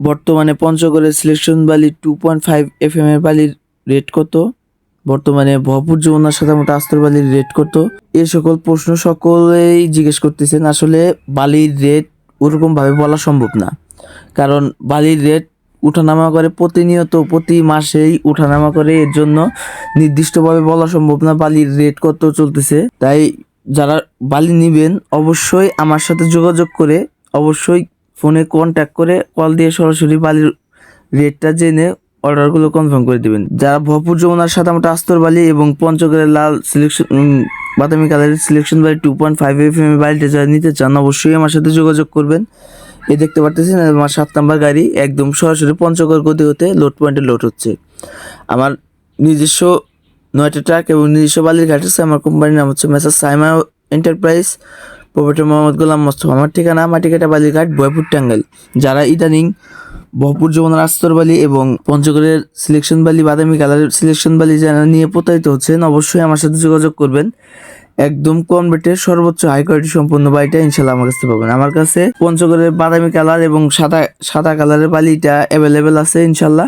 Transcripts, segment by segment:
বর্তমানে পঞ্চগড়ের সিলেকশন বালি two point five F M এর বালির রেট কত? বর্তমানে ভরপুর যমুনার সাথে মতো আস্তর বালির রেট কত? এ সকল প্রশ্ন সকলেই জিজ্ঞেস করতেছেন। আসলে বালির রেট ওরকমভাবে বলা সম্ভব না। কারণ বালির রেট উঠানামা করে প্রতিনিয়ত, প্রতি মাসেই উঠানামা করে। এর জন্য নির্দিষ্টভাবে বলা সম্ভব না বালির রেট কত চলতেছে। তাই যারা বালি নিবেন, অবশ্যই আমার সাথে যোগাযোগ করে অবশ্যই ফোনে কন্ট্যাক্ট করে কল দিয়ে সরাসরি বালির রেটটা জেনে অর্ডারগুলো কনফার্ম করে দিবেন। যারা ভরপুর যমুনার সাদামাটা আস্তর বালি এবং পঞ্চগড়ের লাল সিলেকশন বাদামি কালারের সিলেকশন বালি two point five F M বালিটা যারা নিতে চান, অবশ্যই আমার সাথে যোগাযোগ করবেন। এ দেখতে পারতেছেন, আমার সাত নাম্বার গাড়ি একদম সরাসরি পঞ্চগড় গতি হতে লোড পয়েন্টে লোড হচ্ছে। আমার নিজস্ব নয়টা ট্রাক এবং নিজস্ব বালির ঘাট আছে, আমার কোম্পানির নাম হচ্ছে Messrs Saima enterprise proprietor Mohammad Golam Mostafa. আমার ঠিকানা মাটিকাটা বালিঘাট, বয়পুর, টাঙ্গাইল। যারা ইদানিং বহপুর যমুনার আস্তর বালি এবং পঞ্চগড়ের সিলেকশন বালি, বাদামি কালারের সিলেকশন বালি যারা নিয়ে প্রতারিত হচ্ছেন, অবশ্যই আমার সাথে যোগাযোগ করবেন। একদম কম রেটে সর্বোচ্চ হাই কোয়ালিটি সম্পন্ন বালিটা ইনশাল্লাহ আমার কাছে পাবেন। আমার কাছে পঞ্চগড়ের বাদামি কালার এবং সাদা সাদা কালারের বালিটা অ্যাভেলেবেল আছে ইনশাল্লাহ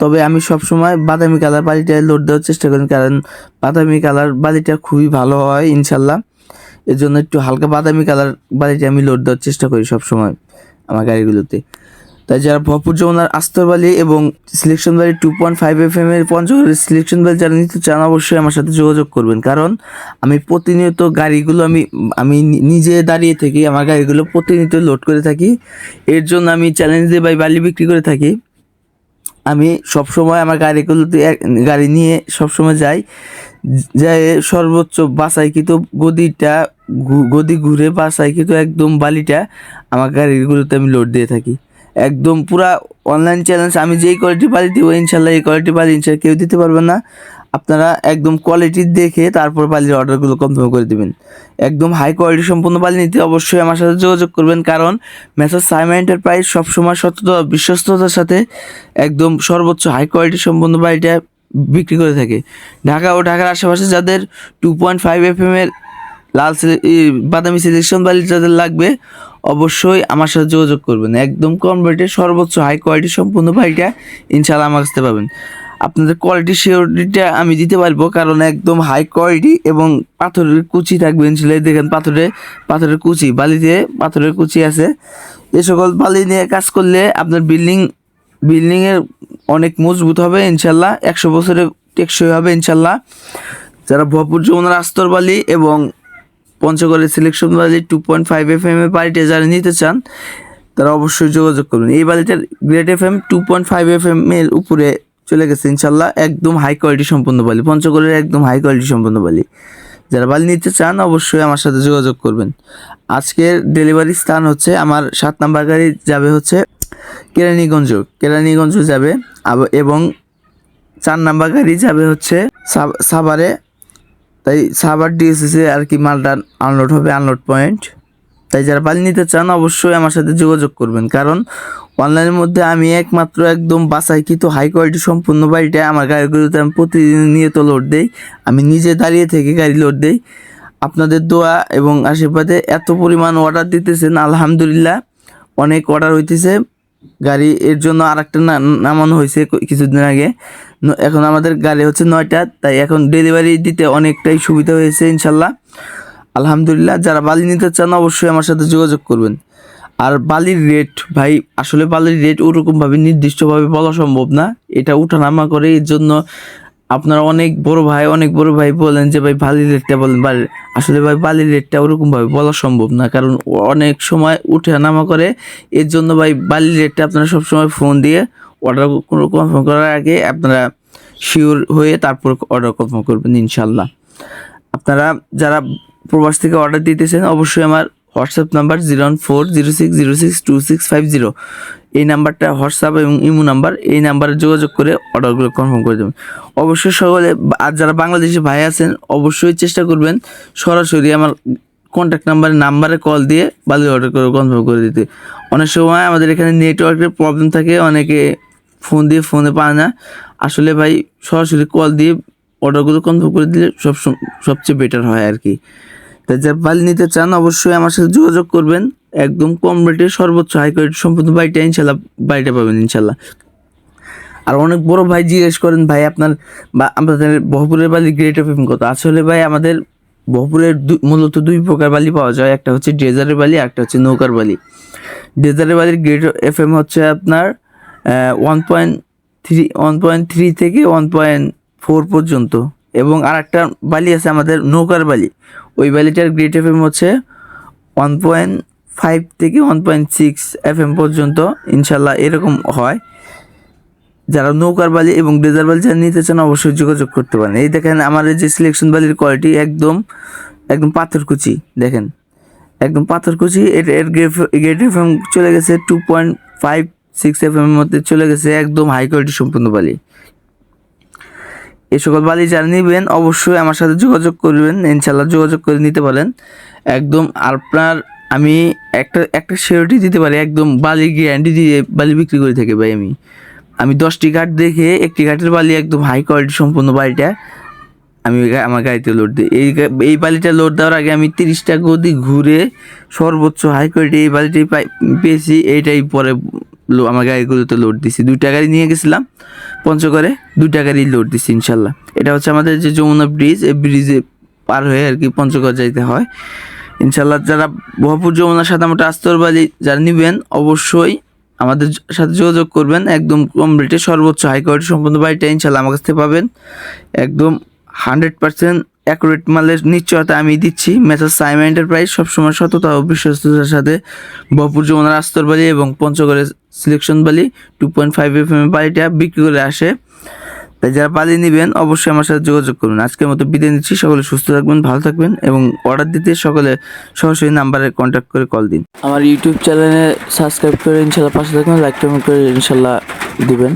তবে আমি সবসময় বাদামি কালার বালিটা লোড দেওয়ার চেষ্টা করি, কারণ বাদামি কালার বালিটা খুবই ভালো হয় ইনশাল্লাহ এর জন্য একটু হালকা বাদামি কালার বালিটা আমি লোড দেওয়ার চেষ্টা করি সবসময় আমার গাড়িগুলোতে। তাই যারা ভরপুর যমুনার আস্তর বালি এবং সিলেকশন বালি two point five F M এর পঞ্চগড়ের সিলেকশন বালি যারা নিতে চান, অবশ্যই আমার সাথে যোগাযোগ করবেন। কারণ আমি প্রতিনিয়ত গাড়িগুলো আমি আমি নিজে দাঁড়িয়ে থাকি আমার গাড়িগুলো প্রতিনিয়ত লোড করে থাকি। এর জন্য আমি চ্যালেঞ্জ দিয়ে বাই বালি বিক্রি করে থাকি। আমি সবসময় আমার গাড়িগুলোতে গাড়ি নিয়ে সবসময় যাই। যাই সর্বোচ্চ বাসাইকৃত গদিটা গদি ঘুরে বাসাইকৃত একদম বালিটা আমার গাড়িগুলোতে আমি লোড দিয়ে থাকি। একদম পুরা অনলাইন চ্যালেঞ্জ আমি যেই কোয়ালিটি বালি দিব, ইনশাল্লাহ এই কোয়ালিটি বালি ইনশাল্লাহ কেউ দিতে পারবে না। আপনারা একদম কোয়ালিটি দেখে তারপর বালির অর্ডারগুলো কনফার্ম করে দিবেন। একদম হাই কোয়ালিটি সম্পূর্ণ বালি নিতে অবশ্যই আমার সাথে যোগাযোগ করবেন, কারণ মেসার সাইমা এন্টারপ্রাইজ সবসময় সততা, বিশ্বস্ততার সাথে একদম সর্বোচ্চ হাই কোয়ালিটি সম্পূর্ণ বালিটা বিক্রি করে থাকে। ঢাকা ও ঢাকার আশেপাশে যাদের two point five F M এর লাল বাদামি সিলেকশন বালি যাদের লাগবে, অবশ্যই আমার সাথে যোগাযোগ করবেন। একদম কম রেটে সর্বোচ্চ হাই কোয়ালিটি সম্পূর্ণ বাড়িটা ইনশাল্লাহ আমার কাছে পাবেন। আপনাদের কোয়ালিটি সিওরিটিটা আমি দিতে পারব, কারণ একদম হাই কোয়ালিটি এবং পাথরের কুচি থাকবে ইনশাল্লাহ দেখেন পাথরে, পাথরের কুচি, বালিতে পাথরের কুচি আছে। এ সকল বালি নিয়ে কাজ করলে আপনার বিল্ডিং বিল্ডিংয়ের অনেক মজবুত হবে ইনশাল্লাহ একশো বছরের টেকসই হবে ইনশাল্লাহ যারা ভরপুর যমুনার আস্তর বালি এবং পঞ্চগড়ের সিলেকশন বালি two point five F M এর বালিটা যারা নিতে চান, তারা অবশ্যই যোগাযোগ করবেন এই বালিটার grade F M two point five F M এর উপরে চলে গেছে ইনশাল্লাহ, একদম হাই কোয়ালিটি সম্পন্ন বালি। পঞ্চগড়ের একদম হাই কোয়ালিটি সম্পন্ন বালি। যারা বালি নিতে চান, অবশ্যই আমার সাথে যোগাযোগ করবেন। আজকের ডেলিভারি স্থান হচ্ছে আমার সাত নাম্বার গাড়ি যাবে হচ্ছে কেরানীগঞ্জ কেরানীগঞ্জ যাবে এবং চার নাম্বার গাড়ি যাবে হচ্ছে সাভারে তাই সাভার ডিএসএসে আর কি মালটা আনলোড হবে আনলোড পয়েন্ট তাই যারা বালি নিতে চান, অবশ্যই আমার সাথে যোগাযোগ করবেন। কারণ অনলাইনের মধ্যে আমি একমাত্র একদম বাসাইকৃত হাই কোয়ালিটি সম্পূর্ণ বাড়িটা আমার গাড়িগুলোতে আমি প্রতিনিয়ত লোড দেই। আমি নিজে দাঁড়িয়ে থেকে গাড়ি লোড দেই। আপনাদের দোয়া এবং আশীর্বাদে এত পরিমাণ অর্ডার দিতেছেন, আলহামদুলিল্লাহ। অনেক অর্ডার হইতেছে। গাড়ি এর জন্য আর একটা নামানো হয়েছে কিছুদিন আগে। এখন আমাদের গাড়ি হচ্ছে নয়টা, তাই এখন ডেলিভারি দিতে অনেকটাই সুবিধা হয়েছে ইনশাল্লাহ। আলহামদুলিল্লাহ, যারা বালি নিতে চান অবশ্যই আমার সাথে যোগাযোগ করবেন। আর বালির রেট ভাই, আসলে বালির রেট ওরকমভাবে নির্দিষ্টভাবে বলা সম্ভব না। এটা উঠানামা করে এর জন্য আপনারা অনেক বড় ভাই, অনেক বড় ভাই বলেন যে, ভাই বালির রেটটা বলেন। আসলে ভাই বালির রেটটা ওরকমভাবে বলা সম্ভব না। কারণ অনেক সময় উঠে নামা করে। এর জন্য ভাই বালির রেটটা আপনারা সবসময় ফোন দিয়ে অর্ডার কোনো কনফার্ম করার আগে আপনারা শিওর হয়ে তারপর অর্ডার কনফার্ম করবেন ইনশাল্লাহ আপনারা যারা প্রবাস থেকে অর্ডার দিতেছেন, অবশ্যই আমার WhatsApp number zero one four zero six zero six two six five zero এই নাম্বারটা হোয়াটসঅ্যাপ এবং ইমো নাম্বার, এই নাম্বারে যোগাযোগ করে অর্ডারগুলো কনফার্ম করে দেবেন। অবশ্যই সকলে আর যারা বাংলাদেশি ভাই আছেন, অবশ্যই চেষ্টা করবেন সরাসরি আমার কন্ট্যাক্ট নাম্বারে নাম্বারে কল দিয়ে বালি অর্ডার করে কনফার্ম করে দিতে। অনেক সময় আমাদের এখানে নেটওয়ার্কের প্রবলেম থাকে, অনেকে ফোন দিয়ে ফোনে পায় না। আসলে ভাই, সরাসরি কল দিয়ে অর্ডারগুলো কনফার্ম করে দিলে সব সবচেয়ে বেটার হয় আর কি। তাই যা বালি নিতে চান, অবশ্যই আমার সাথে যোগাযোগ করবেন। একদম কম রেটে সর্বোচ্চ হাই কোয়ালিটি সম্পূর্ণ বাড়িটা ইনশাল্লাহ বাড়িটা পাবেন ইনশাল্লাহ। আর অনেক বড় ভাই জিজ্ঞেস করেন, ভাই, আপনার বা, আমাদের বহপুরের বালি গ্রেট এফ কত? আসলে ভাই, আমাদের বহপুরের মূলত দুই প্রকার বালি পাওয়া যায়। একটা হচ্ছে ডেজারের বালি একটা হচ্ছে নৌকার বালি। ডেজারের বালির গ্রেট এফ এম হচ্ছে আপনার one point three one point three থেকে ওয়ান পয়েন্ট ফোর পর্যন্ত। এবং আর একটা বালি আছে আমাদের নৌকার বালি। ওই বালিটার গ্রেট এফ এম হচ্ছে ওয়ান পয়েন্ট ফাইভ থেকে one point six F M পর্যন্ত ইনশাল্লাহ এরকম হয়। যারা নৌকার বালি এবং ডেজার বালি যারা নিতে চান অবশ্যই যোগাযোগ করতে পারেন। এই দেখেন আমাদের যে সিলেকশন বালির কোয়ালিটি একদম একদম পাথরকুচি দেখেন। একদম পাথরকুচি এর এর গেট এফ এম চলে গেছে two point five six F M মধ্যে চলে গেছে একদম হাই কোয়ালিটি সম্পূর্ণ বালি। এই সকল বালি যারা নেবেন অবশ্যই আমার সাথে যোগাযোগ করবেন, ইনশাল্লাহ যোগাযোগ করে নিতে পারেন। একদম আপনার আমি একটা একটা সিওরিটি দিতে পারি, একদম বালি গ্যারান্টি দিয়ে বালি বিক্রি করে থাকি ভাই আমি। আমি দশটি ঘাট দেখে একটি ঘাটের বালি একদম হাই কোয়ালিটি সম্পূর্ণ বালিটা আমি আমার গাড়িতে লোড দিই। এই এই বালিটা লোড দেওয়ার আগে আমি তিরিশটা গদি ঘুরে সর্বোচ্চ হাই কোয়ালিটি এই বালিটি পেয়েছি, এইটাই পরে আমার গাড়িগুলোতে লোড দিছি। দুইটা গাড়ি নিয়ে গেছিলাম, পঞ্চগড়ে দুইটা গাড়ি লোড দিছি ইনশাল্লাহ। এটা হচ্ছে আমাদের যে যমুনা ব্রিজ এই ব্রিজে পার হয়ে আর কি পঞ্চগড় যাইতে হয়। ইনশাল্লাহ যারা বহপুর যমুনার সাথে আমরা আস্তর বালি যারা নিবেন, অবশ্যই আমাদের সাথে যোগাযোগ করবেন। একদম কম রেটে সর্বোচ্চ হাই কোয়ালিটি সম্পূর্ণ বাড়িটা ইনশাল্লাহ আমার কাছ থেকে পাবেন। একদম হান্ড্রেড পার্সেন্ট অ্যাকুরেট মালের নিশ্চয়তা আমি দিচ্ছি। মেসার সাইম এন্টারপ্রাইজ সবসময় সততা ও বিশ্বস্ততার সাথে বহপুর যমুনার আস্তর বালি এবং পঞ্চগড়ের সিলেকশন বালি two point five F M বালিটা বিক্রি করে আসে। তাই যারা বালি নেবেন, অবশ্যই আমার সাথে যোগাযোগ করুন। আজকের মতো বিদায় নিচ্ছি। সকলে সুস্থ থাকবেন, ভালো থাকবেন এবং অর্ডার দিতে সকলে সরাসরি নাম্বারে কন্ট্যাক্ট করে কল দিন। আমার ইউটিউব চ্যানেলে সাবস্ক্রাইব করে ইনশাল্লাহ পাশে থাকবেন লাইক কমেন্ট করে ইনশাল্লাহ দিবেন।